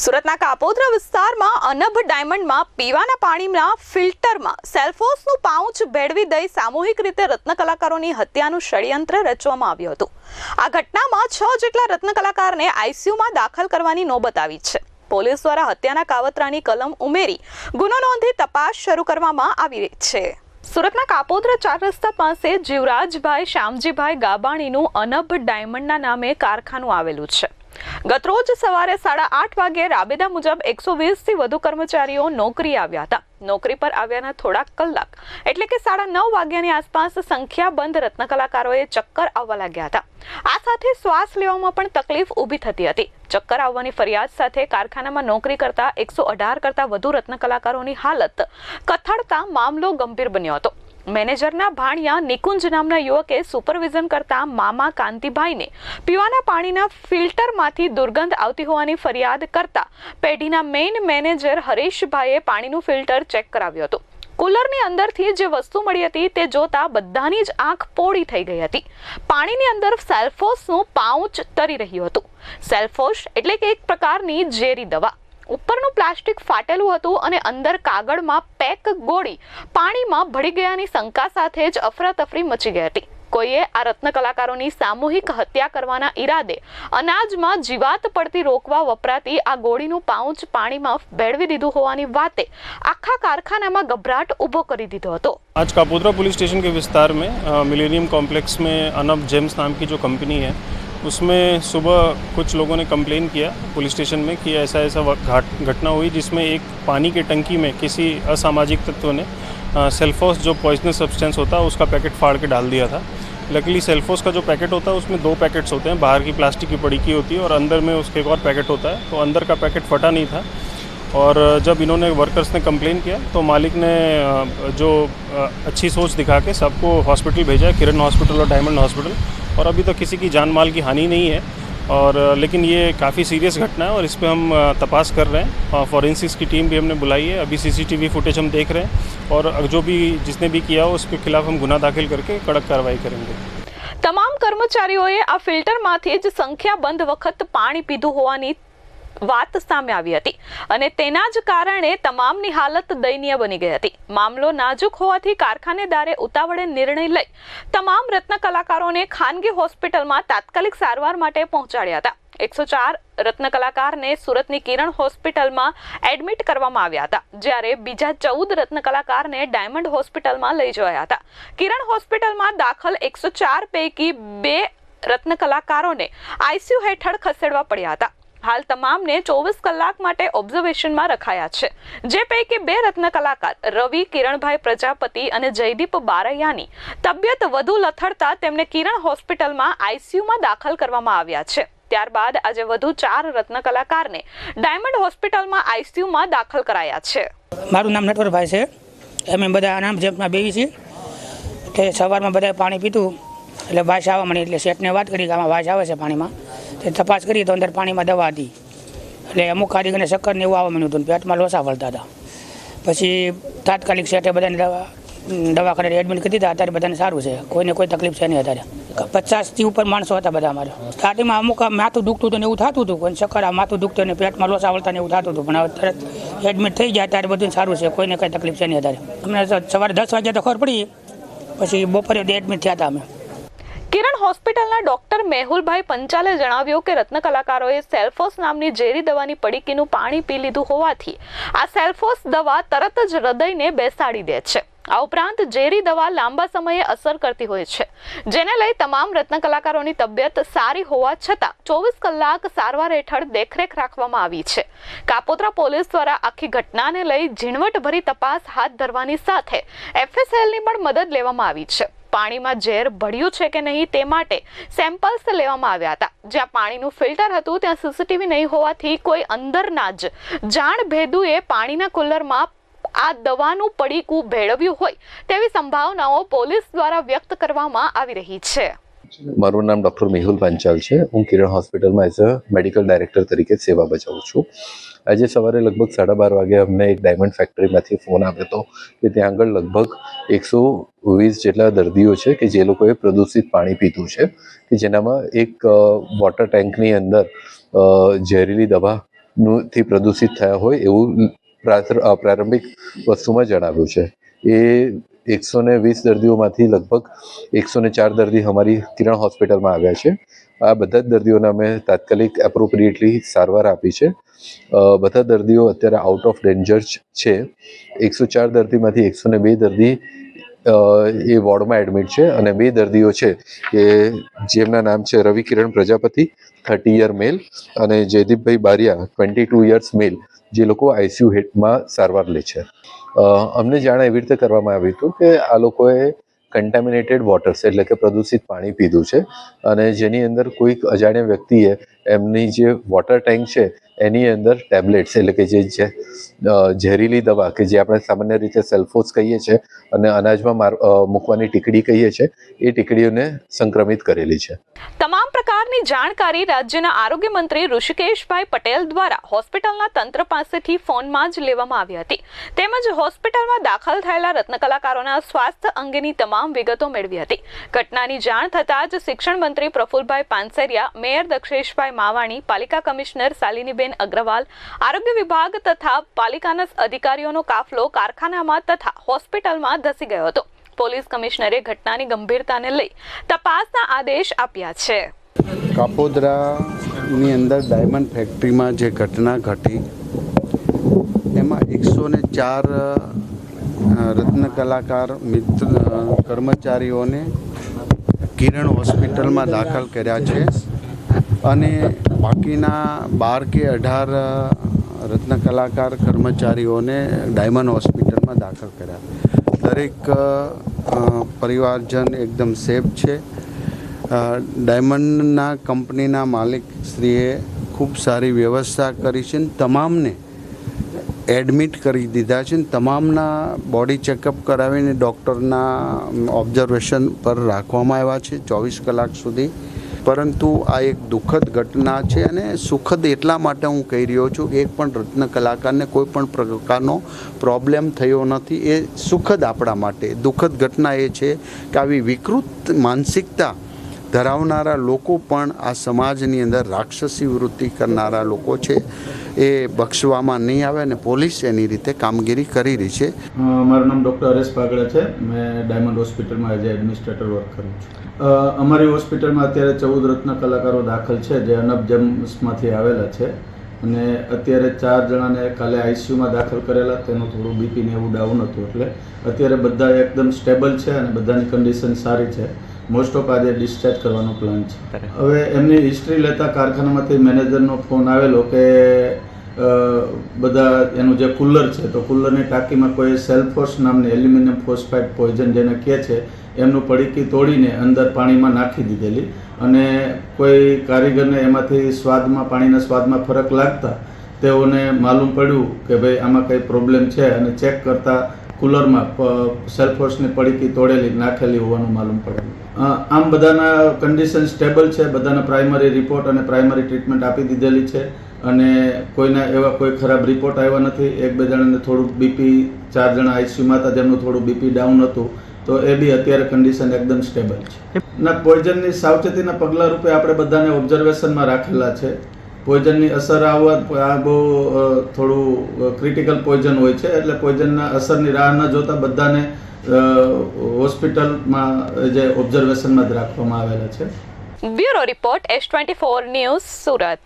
સુરતના કાપોદ્રા વિસ્તારમાં અનભ ડાયમંડમાં પીવાના પાણીના ફિલ્ટરમાં સેલ્ફોસનું પાઉચ ભેળવી દઈ સામૂહિક રીતે રત્ન કલાકારોની હત્યાનું ષડયંત્ર રચવામાં આવ્યું હતું. આ ઘટનામાં છ જેટલા રત્ન કલાકારને આઈસીયુમાં દાખલ કરવાની નોબત આવી છે. પોલીસ દ્વારા હત્યાના કાવતરાની કલમ ઉમેરી ગુનો નોંધી તપાસ શરૂ કરવામાં આવી રહી છે. સુરતના કાપોદ્રા ચાર રસ્તા પાસે જીવરાજભાઈ, શ્યામજીભાઈ ગાબાણીનું અનભ ડાયમંડના નામે કારખાનું આવેલું છે. ગતરોજ સવારે સાડા આઠ વાગે રાબેદા મુજબ એકસો વીસથી વધુ કર્મચારીઓ નોકરી આવ્યા હતા. નોકરી પર આવ્યાના થોડાક કલાક એટલે કે સાડા નવ વાગ્યાની આસપાસ સંખ્યાબંધ રત્ન કલાકારોએ ચક્કર આવવા લાગ્યા હતા. આ સાથે શ્વાસ લેવામાં પણ તકલીફ ઊભી થતી હતી. ચક્કર આવવાની ફરિયાદ સાથે કારખાનામાં નોકરી કરતા એકસો અઢાર કરતા વધુ રત્ન કલાકારોની હાલત કથળતા મામલો ગંભીર બન્યો હતો. મેનેજરના ભાણિયા નિકુંજ નામના યુવકે સુપરવિઝન કરતા મામા કાંતિભાઈને પીવાના પાણીના ફિલ્ટરમાંથી દુર્ગંધ આવતી હોવાની ફરિયાદ કરતા પેઢીના મેઇન મેનેજર હરીશભાઈએ પાણીનું ફિલ્ટર ચેક કરાવ્યું હતું. કુલરની અંદરથી જે વસ્તુ મળી હતી તે જોતા બધાની જ આંખ પોળી થઈ ગઈ હતી. પાણીની અંદર સેલ્ફોસનું પાઉચ તરી રહ્યું હતું. સેલ્ફોસ એટલે કે એક પ્રકારની ઝેરી દવા. ઉપરનું પ્લાસ્ટિક ફાટેલું હતું અને અંદર કાગળમાં પેક ગોળી પાણીમાં ભળી ગયાની શંકા સાથે જ અફરાતફરી મચી ગઈ હતી કોઈએ આ રત્ન કલાકારોની સામૂહિક હત્યા કરવાના ઈરાદે અનાજમાં જીવાત પડતી રોકવા વપરાતી આ ગોળીનું પાઉચ પાણીમાં ભેળવી દીધું હોવાની વાતે આખા કારખાનામાં ગભરાટ ઊભો કરી દીધો હતો आज कापोद्रा पुलिस स्टेशन के विस्तार में मिलेनियम कॉम्प्लेक्स में अनब जेम्स नाम की जो कंपनी है उसमें सुबह कुछ लोगों ने कंप्लेन किया पुलिस स्टेशन में कि ऐसा ऐसा घाट घटना हुई जिसमें एक पानी की टंकी में किसी असामाजिक तत्व ने सेल्फोस जो पॉइजनस सब्सटेंस होता है उसका पैकेट फाड़ के डाल दिया था। लकीली सेल्फोस का जो पैकेट होता है उसमें दो पैकेट्स होते हैं, बाहर की प्लास्टिक की पड़ी की होती है और अंदर में उसके एक और पैकेट होता है। तो अंदर का पैकेट फटा नहीं था और जब इन्होंने वर्कर्स ने कंप्लेन किया तो मालिक ने जो अच्छी सोच दिखा के सबको हॉस्पिटल भेजा, किरण हॉस्पिटल और डायमंड हॉस्पिटल और अभी तक किसी की जान माल की हानि नहीं है और अ, लेकिन ये काफ़ी सीरियस घटना है और इस पर हम अ, तपास कर रहे हैं फॉरेंसिक्स की टीम भी हमने बुलाई है अभी सीसीटीवी फुटेज हम देख रहे हैं और जो भी जिसने भी किया हो उसके खिलाफ हम गुना दाखिल करके कड़क कार्रवाई करेंगे તમામ કર્મચારીઓએ આ ફિલ્ટરમાંથી જ સંખ્યાબંધ વખત પાણી પીધું હોવાની વાત સામે આવી હતી અને તેના જ કારણે તમામની હાલત દયનીય બની ગઈ હતી. મામલો નાજુક હોવાથી કારખાનેદારે ઉતાવળે નિર્ણય લઈ તમામ રત્ન કલાકારોને ખાનગી હોસ્પિટલમાં તાત્કાલિક સારવાર માટે પહોંચાડ્યા હતા. એકસો ચાર રત્ન કલાકારને સુરતની કિરણ હોસ્પિટલમાં એડમિટ કરવામાં આવ્યા હતા, જ્યારે બીજા ચૌદ રત્ન કલાકારને ડાયમંડ હોસ્પિટલમાં લઈ જવાયા હતા. કિરણ હોસ્પિટલમાં દાખલ એકસો ચાર પૈકી બે રત્ન કલાકારોને આઈસીયુ હેઠળ ખસેડવા પડ્યા હતા. હાલ તમામને ચોવીસ કલાક માટે ઓબ્ઝર્વેશનમાં રખાયા છે. જે પૈકી બે રત્ન કલાકાર, રવિ, કિરણભાઈ પ્રજાપતિ અને જયદીપ બારૈયાની તબિયત વધુ લથડતા તેમને કિરણ હોસ્પિટલમાં આઈસીયુમાં દાખલ કરવામાં આવ્યા છે. ત્યારબાદ આજે વધુ ચાર રત્ન કલાકારને ડાયમંડ હોસ્પિટલમાં આઈસીયુમાં દાખલ કરાયા છે. મારું નામ નટવરભાઈ છે. અમે બધા નામ જેમના બેવી છીએ. તે સવારમાં બધાએ પાણી પીતું એટલે વાસ આવવા મળી એટલે શેઠને વાત કરી કે આમાં વાસ આવે છે પાણીમાં. તપાસ કરી તો અંદર પાણીમાં દવા હતી. એટલે અમુક કારીગરને ચક્કર ને એવું આવવા મળ્યું હતું પેટમાં લોસા વળતા હતા. પછી તાત્કાલિક સેટે બધાને દવા દવાખાને એડમિટ કરી દીધા. અત્યારે બધાને સારું છે. કોઈને કોઈ તકલીફ છે નહીં અત્યારે. પચાસથી ઉપર માણસો હતા બધા અમારે. સ્ટાર્ટિંગમાં અમુક માથું દુખતું હતું ને એવું થતું હતું. કોઈ શક્કર આ માથું દુખતું ને પેટમાં લોસા વળતા ને એવું થતું હતું. પણ હવે તરત એડમિટ થઈ જાય ત્યારે બધું સારું છે. કોઈને કંઈ તકલીફ છે નહીં અત્યારે. અમને સવારે દસ વાગ્યા તો ખબર પડી. પછી બપોરે એડમિટ થયા હતા અમે. કિરણ હોસ્પિટલના ડોક્ટર મેહુલભાઈ પંચાલે જણાવ્યું કે રત્ન કલાકારોએ સેલ્ફોસ નામની ઝેરી દવાની પડીકીનું પાણી પી લીધું હોવાથી આ સેલ્ફોસ દવા તરત જ હૃદયને બેસાડી દે છે. આ ઉપરાંત ઝેરી દવા લાંબા સમયે અસર કરતી હોય છે. જેને લઈ તમામ રત્ન કલાકારોની તબિયત સારી હોવા છતાં ચોવીસ કલાક સારવાર હેઠળ દેખરેખ રાખવામાં આવી છે. કાપોદ્રા પોલીસ દ્વારા આખી ઘટનાને લઈ ઝીણવટભરી તપાસ હાથ ધરવાની સાથે એફએસએલની પણ મદદ લેવામાં આવી છે. પાણીમાં ઝેર ભળ્યું છે કે નહીં તે માટે સેમ્પલ્સ લેવામાં આવ્યા હતા. જ્યાં પાણીનું ફિલ્ટર હતું, ત્યાં સીસીટીવી નહીં હોવાથી કોઈ અંદરના જ જાણ ભેદુએ પાણીના કુલરમાં આ દવાનું પડીકું ભેળવ્યું હોય તેવી સંભાવનાઓ પોલીસ દ્વારા વ્યક્ત કરવામાં આવી રહી છે. મારું નામ ડૉક્ટર મેહુલ પાંચાલ છે. હું કિરણ હોસ્પિટલમાં એઝ અ મેડિકલ ડાયરેક્ટર તરીકે સેવા બજાવું છું. આજે સવારે લગભગ સાડા બાર વાગે અમને એક ડાયમંડ ફેક્ટરીમાંથી ફોન આવ્યો હતો કે ત્યાં આગળ લગભગ એકસો વીસ જેટલા દર્દીઓ છે કે જે લોકોએ પ્રદૂષિત પાણી પીધું છે, કે જેનામાં એક વોટર ટેન્કની અંદર ઝેરીલી દવા થી પ્રદૂષિત થયા હોય એવું પ્રારંભિક વસ્તુમાં જણાવ્યું છે. એ એકસો ને વીસ દર્દીઓમાંથી લગભગ એકસો ને ચાર દર્દી અમારી કિરણ હોસ્પિટલમાં આવ્યા છે. આ બધા જ દર્દીઓને અમે તાત્કાલિક એપ્રોપ્રિએટલી સારવાર આપી છે. બધા દર્દીઓ અત્યારે આઉટ ઓફ ડેન્જર છે. એકસો ચાર દર્દીમાંથી એકસો ને બે દર્દી એ વોર્ડમાં એડમિટ છે અને બે દર્દીઓ છે કે જેમના નામ છે Ravi Kiran Prajapati thirty year male અને જયદીપભાઈ Baria twenty two years male જે લોકો આઈસીયુ હેટમાં સારવાર લે છે. અમને જાણ એવી રીતે કરવામાં આવ્યું હતું કે આ લોકોએ કન્ટામિનેટેડ વોટર્સ એટલે કે પ્રદૂષિત પાણી પીધું છે. અને જેની અંદર કોઈક અજાણ્યા વ્યક્તિએ એમની જે વોટર ટેન્ક છે, એની અંદર ટેબ્લેટ્સ એટલે કે જે ઝેરીલી દવા કે જે આપણે સામાન્ય રીતે સેલ્ફોસ કહીએ છીએ અને અનાજમાં મૂકવાની ટીકડી કહીએ છીએ એ ટીકડીઓને સંક્રમિત કરેલી છે. તમામ જાણકારી રાજ્યના આરોગ્ય મંત્રી ઋષિકેશભાઈ પટેલ દ્વારા હોસ્પિટલના તંત્ર પાસેથી ફોનમાં જ લેવામાં આવી હતી. તેમજ હોસ્પિટલમાં દાખલ થયેલા રત્ન કલાકારોના સ્વાસ્થ્ય અંગેની તમામ વિગતો મેળવી હતી. ઘટનાની જાણ થતાં જ શિક્ષણ મંત્રી પ્રફુલભાઈ પાનસેરિયા, મેયર દક્ષેશભાઈ માવાણી, પાલિકા કમિશનર શાલિનીબેન અગ્રવાલ, આરોગ્ય વિભાગ તથા પાલિકાના અધિકારીઓનો કાફલો કારખાનામાં તથા હોસ્પિટલમાં ધસી ગયો હતો. પોલીસ કમિશનરે ઘટનાની ગંભીરતાને લઈ તપાસના આદેશ આપ્યા છે. કાપોદરાની અંદર ડાયમંડ ફેક્ટરીમાં જે ઘટના ઘટી, એમાં એકસો ને ચાર રત્ન કલાકાર મિત્ર કર્મચારીઓને કિરણ હોસ્પિટલમાં દાખલ કર્યા છે અને બાકીના બાર કે અઢાર રત્ન કલાકાર કર્મચારીઓને ડાયમંડ હોસ્પિટલમાં દાખલ કર્યા. દરેક પરિવારજન એકદમ સેફ છે. ડાયમંડના કંપનીના માલિક શ્રીએ ખૂબ સારી વ્યવસ્થા કરી છે ને તમામને એડમિટ કરી દીધા છે ને તમામના બોડી ચેકઅપ કરાવીને ડૉક્ટરના ઓબ્ઝર્વેશન પર રાખવામાં આવ્યા છે ચોવીસ કલાક સુધી. પરંતુ આ એક દુઃખદ ઘટના છે અને સુખદ એટલા માટે હું કહી રહ્યો છું કે એક પણ રત્ન કલાકારને કોઈ પણ પ્રકારનો પ્રોબ્લેમ થયો નથી. એ સુખદ આપણા માટે. દુઃખદ ઘટના એ છે કે આવી વિકૃત માનસિકતા ધરાવનારા લોકો પણ આ સમાજની અંદર રાક્ષસી વૃત્તિ કરનારા લોકો છે. એ બક્ષવામાં નહીં આવે અને પોલીસ એની રીતે કામગીરી કરી રહી છે. મારું નામ ડૉક્ટર હરેશ પાગડા છે. મેં ડાયમંડ હોસ્પિટલમાં એઝ એડમિનિસ્ટ્રેટર વર્ક કરું છું. અમારી હોસ્પિટલમાં અત્યારે ચૌદ રત્ન કલાકારો દાખલ છે જે અનબ જેમ્સમાંથી આવેલા છે. અને અત્યારે ચાર જણાને કાલે આઈસીયુમાં દાખલ કરેલા. તેનું થોડું બીપીને એવું ડાઉન હતું એટલે અત્યારે બધા એકદમ સ્ટેબલ છે અને બધાની કન્ડિશન સારી છે. મોસ્ટ ઓફ આજે ડિસ્ચાર્જ કરવાનો પ્લાન છે. હવે એમની હિસ્ટ્રી લેતા કારખાનામાંથી મેનેજરનો ફોન આવેલો કે બધા એનું જે કુલર છે તો કુલરની ટાંકીમાં કોઈ સેલ્ફોસ નામની એલ્યુમિનિયમ ફોસ્ફાઇડ પોઈઝન જેને કહે છે એમનું પડીકી તોડીને અંદર પાણીમાં નાખી દીધેલી અને કોઈ કારીગરને એમાંથી સ્વાદમાં પાણીના સ્વાદમાં ફરક લાગતા તેઓને માલુમ પડ્યું કે ભાઈ આમાં કંઈ પ્રોબ્લેમ છે અને ચેક કરતા કુલરમાં સેલ્ફોસની પડીકી તોડેલી નાખેલી હોવાનું માલુમ પડેલું આમ બધાના કન્ડિશન સ્ટેબલ છે, બધાના પ્રાઇમરી રિપોર્ટ અને પ્રાઇમરી ટ્રીટમેન્ટ આપી દીધેલી છે અને કોઈના એવા કોઈ ખરાબ રિપોર્ટ આવ્યા નથી. એક બે જણાને થોડુંક બીપી ચાર જણા આઈસીયુમાં હતા જેમનું થોડું બીપી ડાઉન હતું, તો એ બી અત્યારે કન્ડિશન એકદમ સ્ટેબલ છે. ના પોઈઝનની સાવચેતીના પગલા રૂપે આપણે બધાને ઓબ્ઝર્વેશનમાં રાખેલા છે. પોઈઝનની અસર આવવા, આ બહુ થોડું ક્રિટિકલ પોઈઝન હોય છે, એટલે પોઈઝનના અસરની રાહ ન જોતા બધાને હોસ્પિટલમાં જે ઓબ્ઝર્વેશનમાં જ રાખવામાં આવેલા છે. Bureau report S twenty four news Surat.